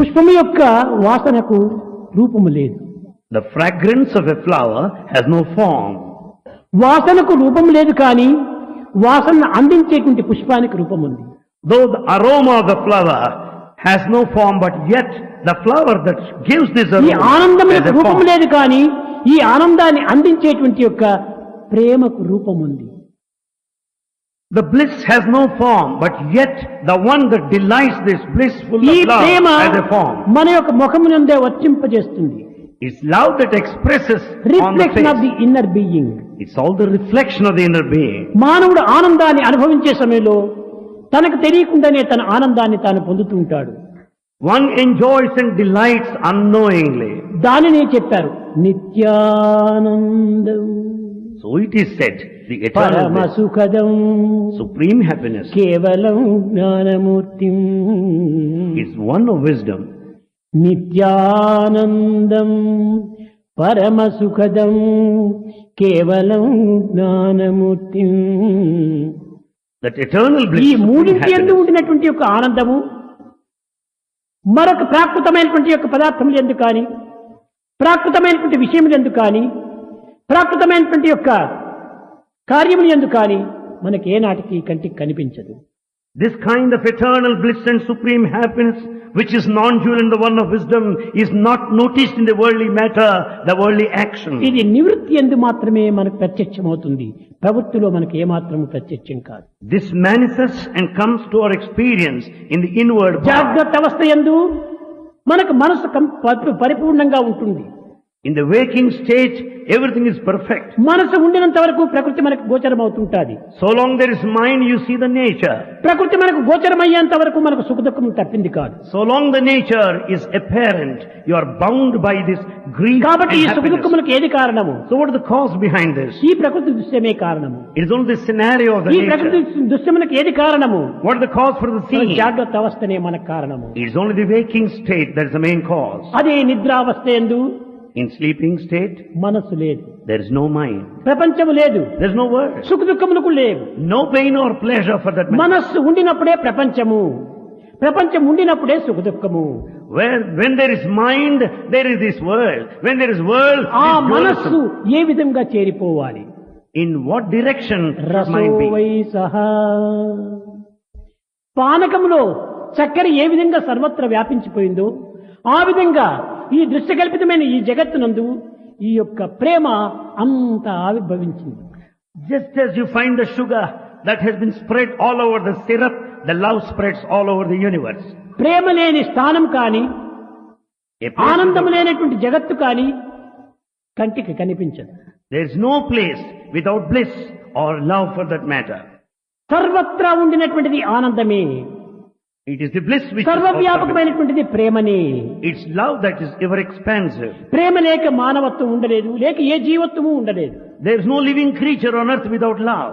పుష్పము యొక్క వాసనకు రూపము లేదు The fragrance of a flower has no form. వాసనకు రూపం లేదు కానీ వాసనను అందించేటువంటి పుష్పానికి రూపం ఉంది Though the aroma of the flower has no form, but yet the flower that gives this ఈ a రూపం. లేదు కానీ ఈ ఆనందాన్ని అందించేటువంటి యొక్క ప్రేమకు రూపం ఉంది The bliss has no form, but yet the one that delights this blissful ఈ of love Prema has a form. మన యొక్క ముఖమునందే వర్తింపజేస్తుంది It's love that expresses on the reflection of the face. Inner being It's all the reflection of the inner being. మానవుడు ఆనందాన్ని అనుభవించే సమయంలో తనకు తెలియకుండానే తన ఆనందాన్ని తాను పొందుతూ ఉంటాడు One enjoys and delights unknowingly. దానినే చెప్పారు నిత్యానందం it is said, the పరమ eternal bliss, సుఖదం supreme happiness. కేవలం Gnanamurthy is one of wisdom. నిత్యానందం పరమ సుఖదం కేవలం జ్ఞానమూర్తి That eternal bliss, ఈ supreme మూడింటి ఎందు happiness, ఉండినటువంటి యొక్క ఆనందము మరొక ప్రాకృతమైనటువంటి యొక్క పదార్థములు ఎందు కానీ ప్రాకృతమైనటువంటి విషయములు ఎందు కానీ ప్రాకృతమైనటువంటి యొక్క కార్యములు ఎందు కానీ మనకి ఏ నాటికి కంటికి కనిపించదు. This kind of eternal bliss and supreme happiness which is known joule in the one of wisdom is not notice in the worldly matter the worldly action ఇది నివృత్తి ఎందు మాత్రమే మనకు ప్రత్యక్షం అవుతుంది ప్రవృత్తిలో మనకు ఏ మాత్రం ప్రత్యక్షం కాదు. This manifests and comes to our experience in the inward జాగ్రత్త అవస్థ ఎందు మనకు మనసు పరిపూర్ణంగా ఉంటుంది. In the waking state, everything is perfect. మనసు ఉండినంత వరకు ప్రకృతి మనకు గోచరం అవుతుంటాది So long there is mind, you see the nature. ప్రకృతి మనకు గోచరమయ్యేంత వరకు మనకు సుఖదుఖం తప్పింది కాదు So long the nature is apparent, you are bound by this grief కాబట్టి ఈ happiness. సుఖదుఖములకు ఏది కారణము So what is the cause behind this? ఈ ప్రకృతి దృశ్యమే కారణము It is only the scenario of the ఈ ప్రకృతి. దృశ్యములకు ఏది కారణము the cause for the మన seeing? జాగ్రత్త అవస్థనే మనకు కారణము It is only the waking state that is the main cause. అదే నిద్రావస్థ ఎందు In sleeping state, మనస్సు లేదు there is no mind. ప్రపంచము లేదు There is no word. సుఖ దుఃఖములకు లేవు No pain or pleasure for that matter. మనస్సు ఉండినప్పుడే ప్రపంచము ప్రపంచం ఉండినప్పుడే సుఖ దుఃఖము when there is mind, there is this world. When there is world, ఆ మనస్సు. ఏ విధంగా చేరిపోవాలి In what direction should రసో mind be? వై సహా పానకములో చక్కెర ఏ విధంగా సర్వత్ర వ్యాపించిపోయిందో ఆ విధంగా ఈ దృష్టి కల్పితమైన ఈ జగత్తు నందు ఈ యొక్క ప్రేమ అంత ఆవిర్భవించింది. Just as you find the sugar that has been spread all over the syrup the love spreads all over the universe ప్రేమ లేని స్థానం కానీ ఆనందం లేనటువంటి జగత్తు కానీ కంటికి కనిపించదు. There is no place without bliss or love for that matter సర్వత్రా ఉండినటువంటిది ఆనందమే. It is the bliss which is all సర్వవ్యాపకమైనటువంటిది ప్రేమనే It's love that is ever expansive. ప్రేమ లేక మానవత్వం ఉండలేదు లేక ఏ జీవత్వము ఉండలేదు There is no living creature on earth without love.